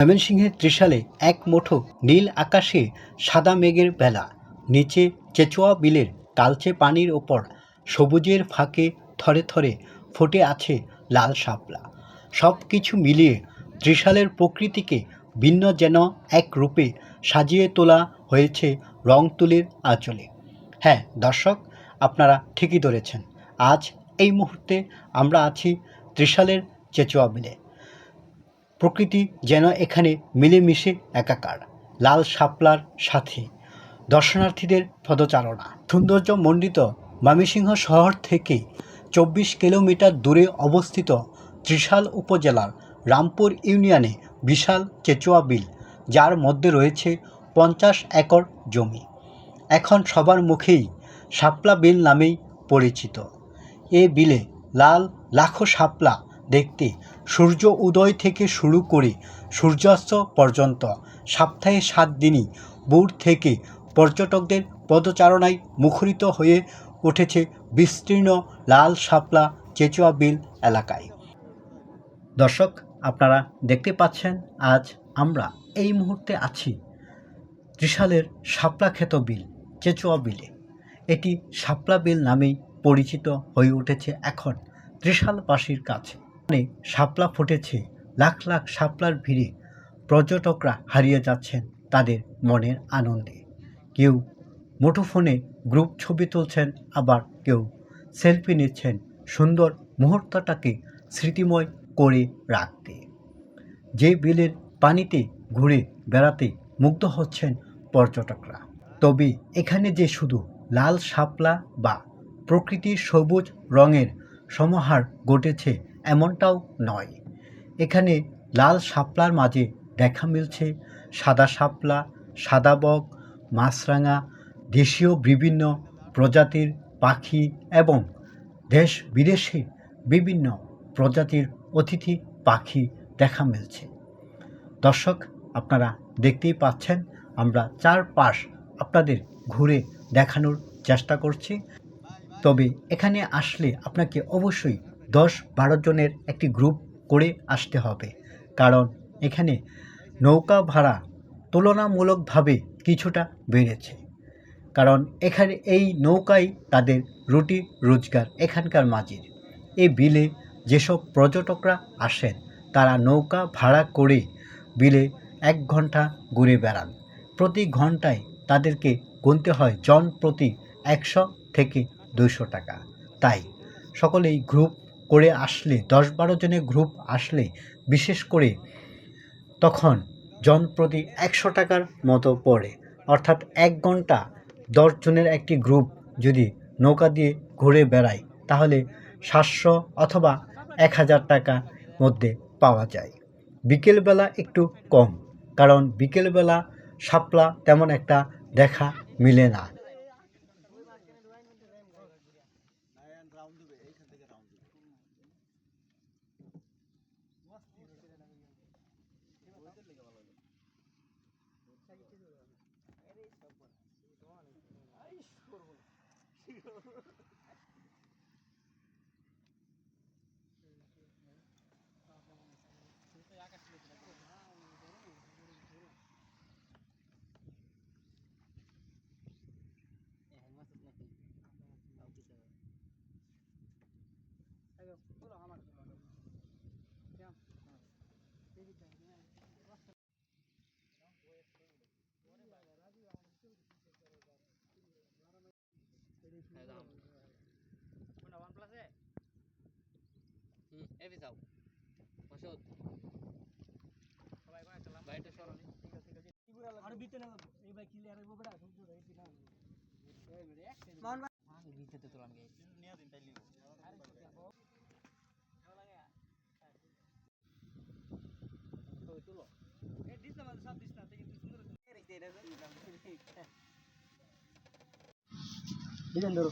ময়মনসিংহের ত্রিশালে এক মুঠো নীল আকাশে সাদা মেঘের বেলা, নিচে চেচুয়া বিলের কালচে পানির ওপর সবুজের ফাঁকে থরে থরে ফুটে আছে লাল শাপলা। সব কিছু মিলিয়ে ত্রিশালের প্রকৃতিকে ভিন্ন যেন এক রূপে সাজিয়ে তোলা হয়েছে রং তুলির আঁচলে। হ্যাঁ দর্শক, আপনারা ঠিকই ধরেছেন, আজ এই মুহূর্তে আমরা আছি ত্রিশালের চেচুয়া বিলে। প্রকৃতি যেন এখানে মিলেমিশে একাকার, লাল শাপলার সাথে। দর্শনার্থীদের পদচারণা। সৌন্দর্য মণ্ডিত ময়মনসিংহ শহর থেকে চব্বিশ কিলোমিটার দূরে অবস্থিত ত্রিশাল উপজেলার রামপুর ইউনিয়নে বিশাল চেচুয়া বিল, যার মধ্যে রয়েছে পঞ্চাশ একর জমি। এখন সবার মুখেই শাপলা বিল নামেই পরিচিত। এ বিলে লাল লাখো শাপলা দেখতে সূর্য উদয় থেকে শুরু করে সূর্যাস্ত পর্যন্ত। সপ্তাহে সাত দিনই বুর থেকে পর্যটকদের পদচারণায় মুখরিত হয়ে উঠেছে বিস্তীর্ণ, লাল, শাপলা চেচুয়া বিল এলাকায়। দর্শক, আপনারা দেখতে পাচ্ছেন, আজ আমরা এই মুহূর্তে আছি ত্রিশালের শাপলা খ্যাত বিল, চেচুয়া বিলে। এটি শাপলা বিল নামেই পরিচিত হয়ে উঠেছে এখন ত্রিশালবাসীর কাছে। শাপলা ফুটেছে, লাখ লাখ শাপলার ভিড়ে পর্যটকরা হারিয়ে যাচ্ছেন তাদের মনের আনন্দে। কেউ মুঠোফোনে গ্রুপ ছবি তুলছেন, আবার কেউ সেলফি নিচ্ছেন। সুন্দর মুহূর্তটাকে স্মৃতিময় করে রাখতে। যে বিলের পানিতে ঘুরে বেড়াতে মুগ্ধ হচ্ছেন পর্যটকরা। তবে এখানে যে শুধু লাল শাপলা বা প্রকৃতির সবুজ রঙের সমাহার ঘটেছে এমনটাও নয়। এখানে লাল শাপলার মাঝে দেখা মিলছে সাদা শাপলা, সাদা বক, মাছরাঙা, দেশীয় বিভিন্ন প্রজাতির পাখি এবং দেশ বিদেশে বিভিন্ন প্রজাতির অতিথি পাখি দেখা মিলছে। দর্শক, আপনারা দেখতেই পাচ্ছেন, আমরা চারপাশ আপনাদের ঘুরে দেখানোর চেষ্টা করছি। তবে এখানে আসলে আপনাকে অবশ্যই দশ বারো জনের একটি গ্রুপ করে আসতে হবে। কারণ এখানে নৌকা ভাড়া তুলনামূলকভাবে কিছুটা বেড়েছে। কারণ এখানে এই নৌকাই তাদের রুটি, রোজগার, এখানকার মাঝির। এই বিলে যেসব পর্যটকরা আসেন, তারা নৌকা ভাড়া করে বিলে এক ঘণ্টা ঘুরে বেড়ান। প্রতি ঘন্টায় তাদেরকে গুনতে হয় জন প্রতি একশো থেকে দুশো টাকা। তাই সকলেই গ্রুপ করে আসলে দশ বারো জনের গ্রুপ আসলে, বিশেষ করে তখন জন প্রতি একশো টাকার মতো পড়ে। অর্থাৎ এক ঘণ্টা দশ জনের একটি গ্রুপ যদি নৌকা দিয়ে ঘুরে বেড়ায়, তাহলে সাতশো অথবা এক হাজার টাকা মধ্যে পাওয়া যায়। বিকেলবেলা একটু কম, কারণ বিকেলবেলা শাপলা তেমন একটা দেখা মিলে না। কাজের লেগে ভালো লাগে। আরে সব বলা। হুম এভি যাও ওষুধ বাইরে সরো আর বিতে না এই ভাই ক্লিয়ার হইব বেটা সব দূর হইছি না আমি বিচেতে তোলাম গে এই দিস না সব দিস না কিন্তু সুন্দর রে Digan duro.